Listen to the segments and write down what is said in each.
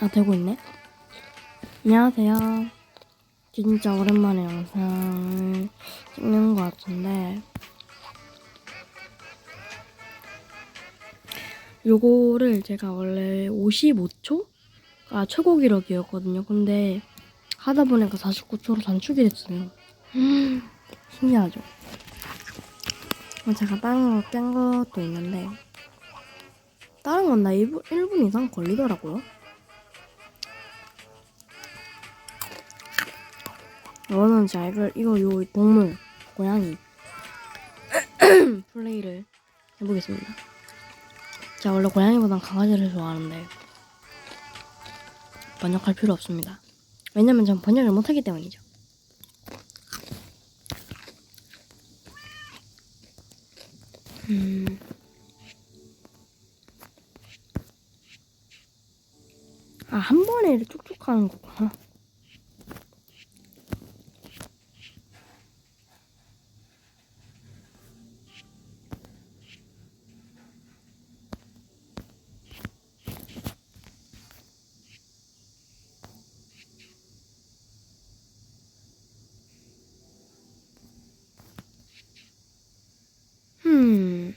아, 되고 있네. 안녕하세요. 진짜 오랜만에 영상을 찍는 것 같은데, 요거를 제가 원래 55초가 최고 기록이었거든요. 근데 하다 보니까 49초로 단축이 됐어요. 음, 신기하죠? 어, 제가 다른 거깬 것도 있는데, 다른 건 나 1분, 1분 이상 걸리더라고요. 이거는 제가 이거, 이거 요 동물, 고양이 플레이를 해보겠습니다. 제가 원래 고양이보단 강아지를 좋아하는데 번역할 필요 없습니다. 왜냐면 전 번역을 못하기 때문이죠. 음. 아, 한 번에 툭툭 하는 거구나. 음.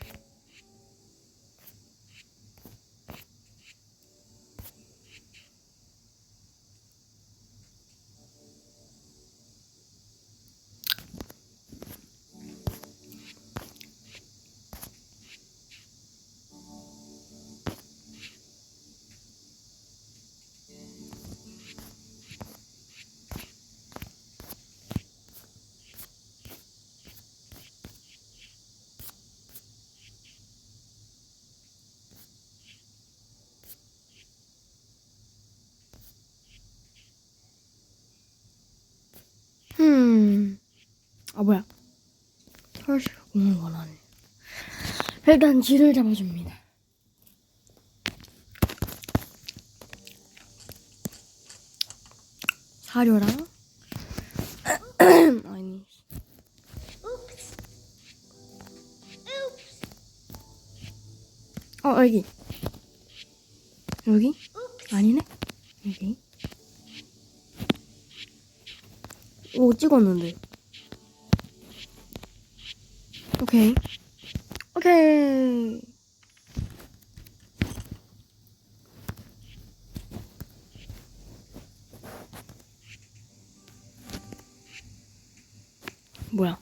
음. 아, 뭐야. 헐씨가 공을 원하네. 일단 쥐를 잡아줍니다. 사료랑 아니 어 여기 여기 아니네 여기 오 찍었는데. 오케이. 오케이. 뭐야?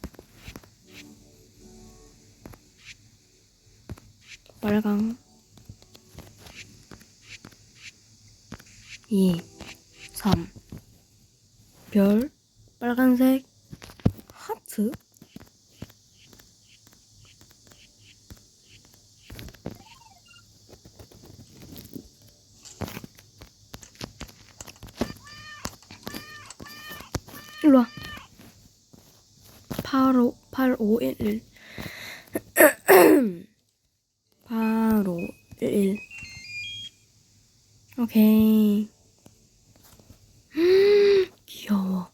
빨강. 2 3별 빨간색 하트? 일로와. 85 8511 8511 오케이 귀여워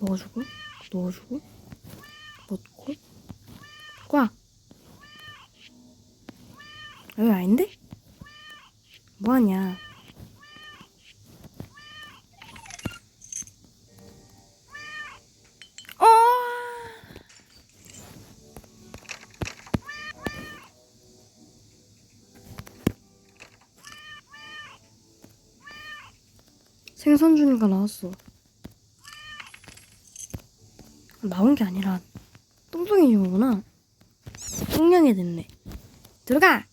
넣어주고 넣어주고 넣고. 꽉 여기 아닌데? 뭐하냐? 어! 생선 주니까 나왔어 나온 게 아니라 똥똥이 준 거구나. 똥냥이 됐네. 들어가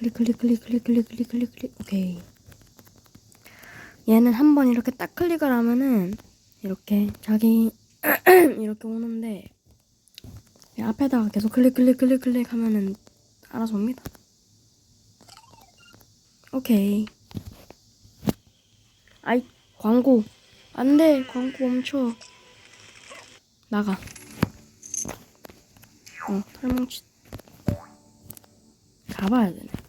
클릭 클릭 클릭 클릭 클릭 클릭 클릭 클릭 오케이 얘는 한 번 이렇게 딱 클릭을 하면은 이렇게 자기 이렇게 오는데 앞에다가 계속 클릭 클릭 클릭 클릭 하면은 알아서 옵니다 오케이 아이 광고. 안 돼. 광고 멈춰. 나가. 어, 털뭉치. 가봐야 되네.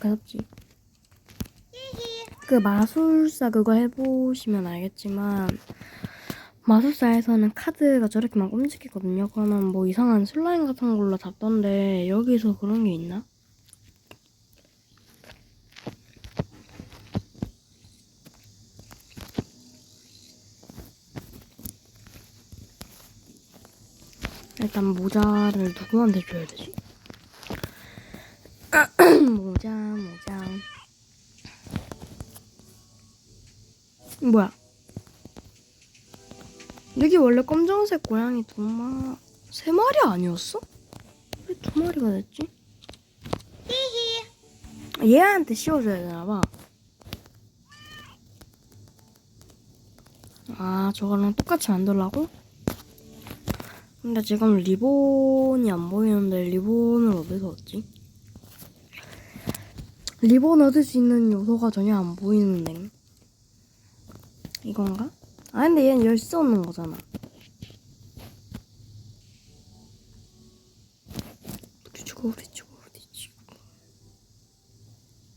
잡지? 그 마술사 그거 해보시면 알겠지만 마술사에서는 카드가 저렇게 막 움직이거든요. 그러면 뭐 이상한 슬라임 같은 걸로 잡던데 여기서 그런 게 있나? 일단 모자를 누구한테 줘야 되지? 모자, 모자. 뭐야? 여기 원래 검정색 고양이 두 마, 세 마리 아니었어? 왜 두 마리가 됐지? 얘한테 씌워줘야 되나봐. 아, 저거랑 똑같이 만들라고? 근데 지금 리본이 안 보이는데 리본을 어디서 얻지? 리본 얻을 수 있는 요소가 전혀 안 보이는데. 이건가? 아 근데 얘는 열쇠 없는 거잖아. 부딪히고 부딪히고 부딪히고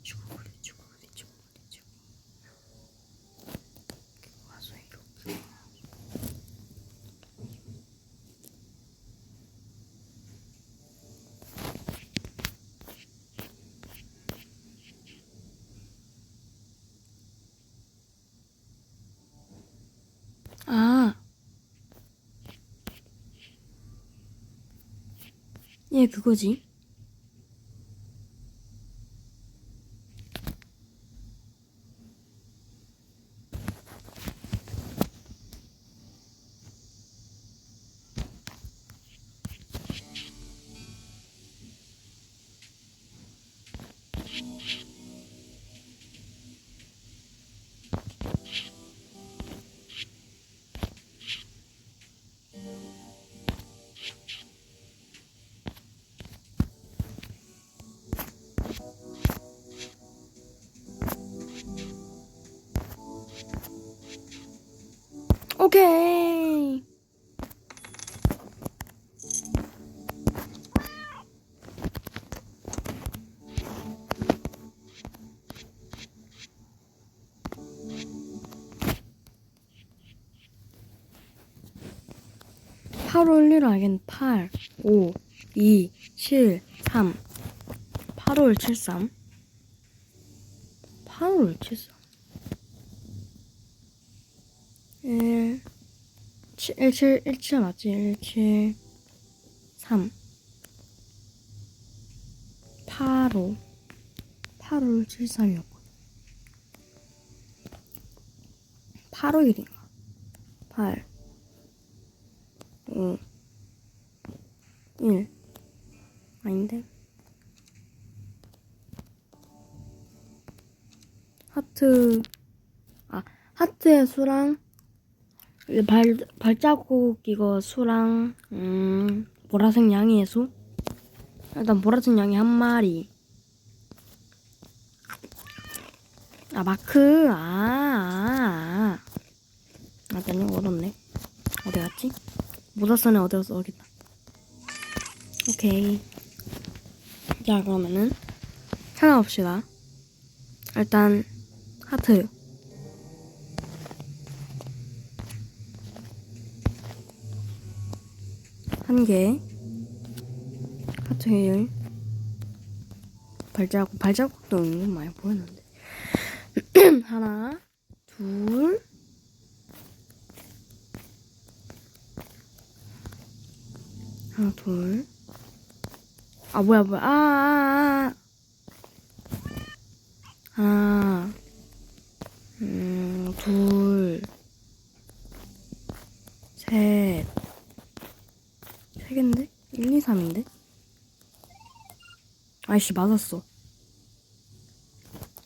부딪히고 부딪히고 부딪히고 부딪히고 이렇게 와서 이렇게 아. 얘 그거지. 오케이. 팔 올리로 알겠네. 8, 5, 2, 7, 3. 8, 5, 7, 3. 8, 5, 7, 3. 1, 7, 1, 7, 1, 7 맞지? 1, 7, 3. 8, 5. 8, 5, 7, 3이었거든. 8, 5, 1인가? 8, 5, 1. 아닌데? 하트, 아, 하트의 수랑, 발, 발자국 이거 수랑, 음, 보라색 양이의 수? 일단 보라색 양이 한 마리. 아, 마크, 아, 아, 아. 아, 나는 얼었네. 어디 갔지? 모자선에 어디 갔어? 여기 있다. 오케이. 자, 그러면은, 찾아봅시다. 일단, 하트. 한 개. 하트 힐. 발자국, 발자국도 은근 많이 보였는데. 하나, 둘, 하나, 둘. 아, 뭐야, 뭐야. 아, 아, 아. 하나, 음, 둘, 셋. 세 개인데? 1, 2, 3인데? 아이씨, 맞았어.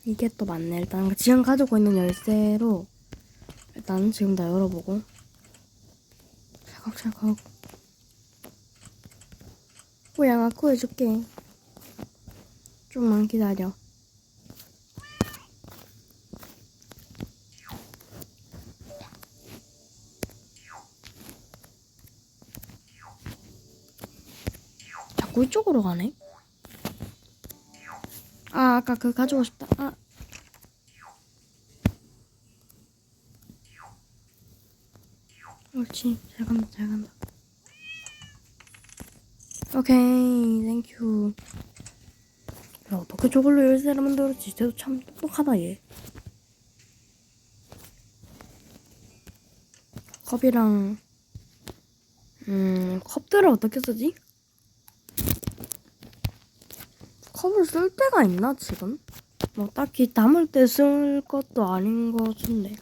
이게 또 맞네. 일단 지금 가지고 있는 열쇠로 일단 지금 다 열어보고 찰칵찰칵 꼬양아 구해줄게 좀만 기다려 자꾸 이쪽으로 가네. 아, 아까 그 가지고 싶다. 아. 옳지. 잘 간다, 잘 간다. 오케이, 땡큐. 야, 어떻게 저걸로 열쇠를 만들었지? 쟤도 참 똑똑하다, 얘. 컵이랑, 음, 컵들을 어떻게 쓰지? 컵을 쓸 때가 있나, 지금? 뭐, 딱히 담을 때 쓸 것도 아닌 것 같은데.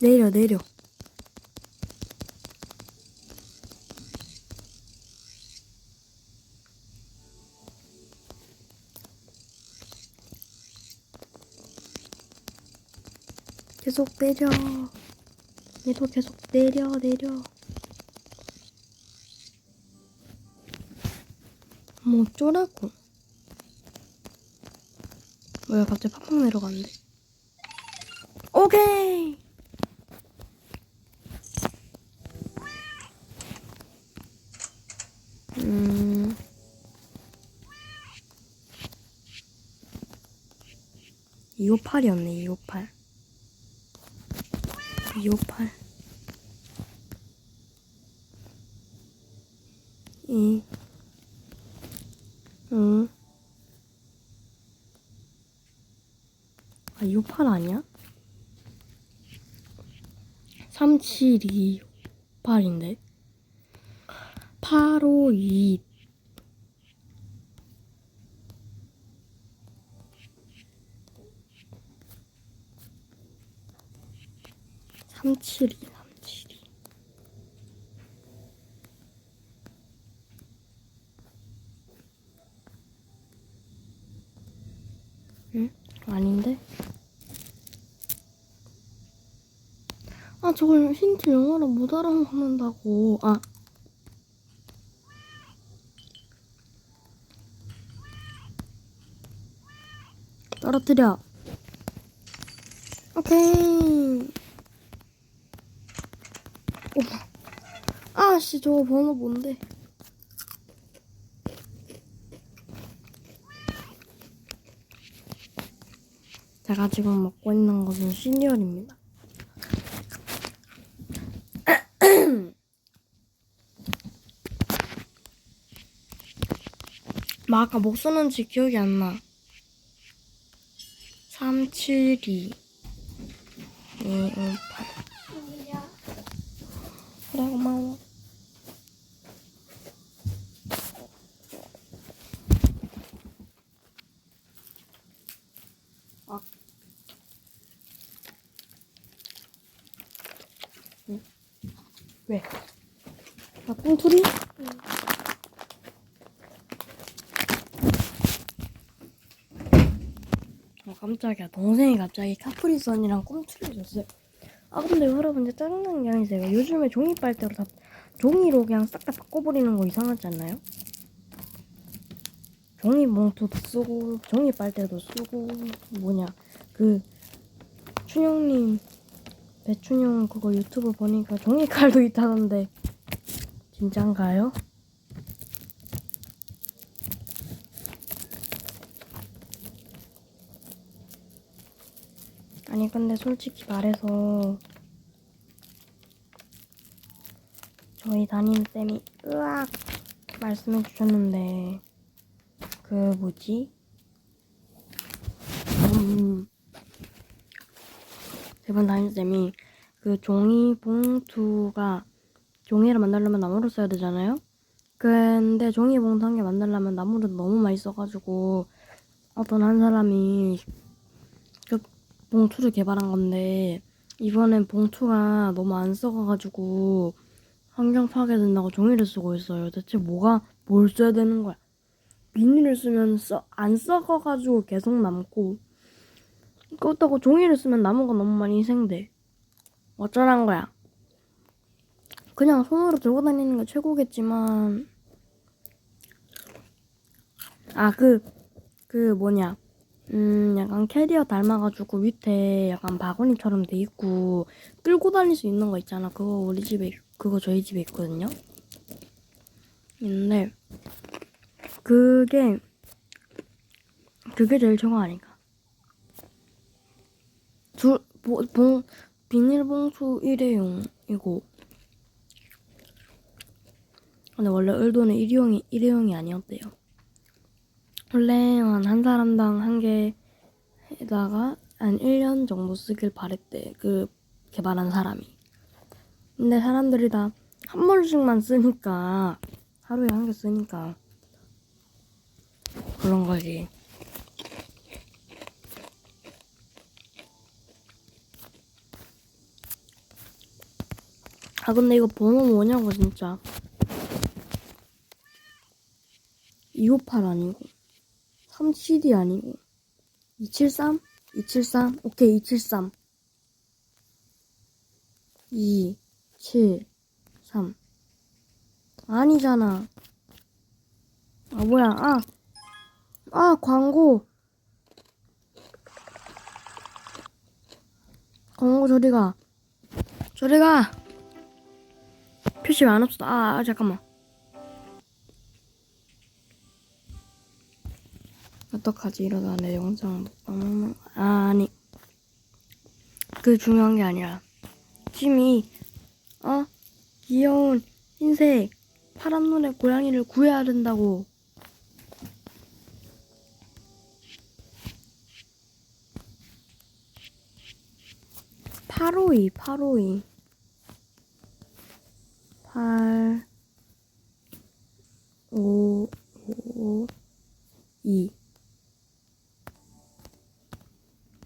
내려, 내려. 계속 내려. 얘도 계속 내려, 내려. 뭐 어쩌라고. 뭐야, 갑자기 팍팍 내려가는데. 오케이! 음. 이오팔이었네, 이오팔. 이오팔. 이. 응. 아, 이오팔 아니야? 3728인데. 852. 삼칠이 삼칠이. 응? 아닌데? 아 저걸 힌트 영어로 못 알아먹는다고. 아. 떨어뜨려. 오케이 오빠 아씨 저거 번호 뭔데? 제가 지금 먹고 있는 것은 시리얼입니다. 마 아까 목 쓰는지 기억이 안 나. 372 258 그래 고마워. 왜? 나 꿈틀이? 아 깜짝이야 동생이 갑자기 카프리선이랑 꿈틀을 줬어요 아 근데 여러분 이제 짜증나는 게 제가 요즘에 종이 빨대로 다 종이로 그냥 싹 다 바꿔버리는 거 이상하지 않나요? 종이 봉투도 쓰고 종이 빨대도 쓰고 뭐냐 그 춘영님 배춘영 그거 유튜브 보니까 종이 칼도 있다던데 진짠가요? 아니 근데 솔직히 말해서 저희 담임 쌤이 으악 말씀해 주셨는데 그 뭐지? 음, 대본 담임 쌤이 그 종이 봉투가 종이를 만들려면 나무를 써야 되잖아요. 근데 종이 봉투 한 개 만들려면 나무를 너무 많이 써가지고 어떤 한 사람이 그 봉투를 개발한 건데 이번엔 봉투가 너무 안 썩어가지고 환경 파괴된다고 종이를 쓰고 있어요. 대체 뭐가 뭘 써야 되는 거야? 비닐을 쓰면 써, 안 썩어가지고 계속 남고 그렇다고 종이를 쓰면 나무가 너무 많이 희생돼. 어쩌란 거야? 그냥 손으로 들고 다니는 게 최고겠지만 아 그 그 뭐냐 음, 약간 캐리어 닮아가지고 밑에 약간 바구니처럼 돼 있고 끌고 다닐 수 있는 거 있잖아. 그거 우리 집에, 있- 그거 저희 집에 있거든요. 근데 그게 그게 제일 아닌가. 두, 보, 봉, 비닐봉투 일회용이고 근데 원래 을도는 일회용이, 일회용이 아니었대요. 원래 한, 한 사람당 한 개에다가 한 1년 정도 쓰길 바랬대. 그 개발한 사람이. 근데 사람들이 다 한 번씩만 쓰니까 하루에 한 개 쓰니까 그런 거지. 아 근데 이거 번호 뭐냐고 진짜. 258 아니고. 3CD 아니고. 273? 273? 오케이 273 2 7 3 아니잖아. 아 뭐야. 아. 아, 광고. 광고 저리가. 저리가 표시 왜안 없어 아, 아 잠깐만. 어떡하지? 이러다 내 영상. 못 아, 아니. 그 중요한 게 아니라. 짐이 어? 귀여운 흰색 파란 눈의 고양이를 구해야 된다고. 팔오이 팔오이 팔 오 오 이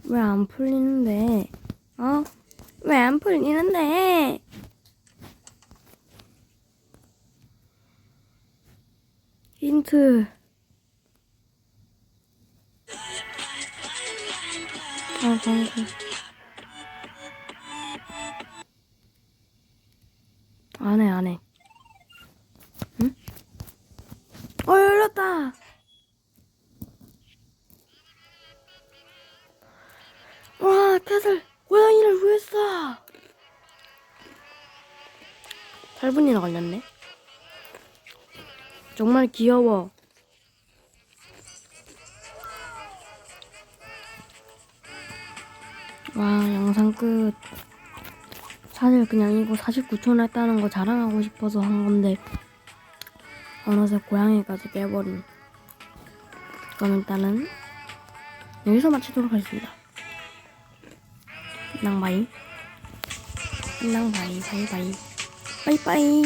왜 안 풀리는데? 어? 왜 안 풀리는데? 힌트. 아, 광고. 안 해, 안 해. 응? 어, 열렸다! 와, 캐슬, 고양이를 구했어! 8분이나 걸렸네. 정말 귀여워. 와, 영상 끝. 사실 그냥 이거 49촌 했다는 거 자랑하고 싶어서 한 건데, 어느새 고양이까지 깨버린. 그럼 일단은 여기서 마치도록 하겠습니다. 낭바이. 낭바이, 바이바이. 빠이빠이.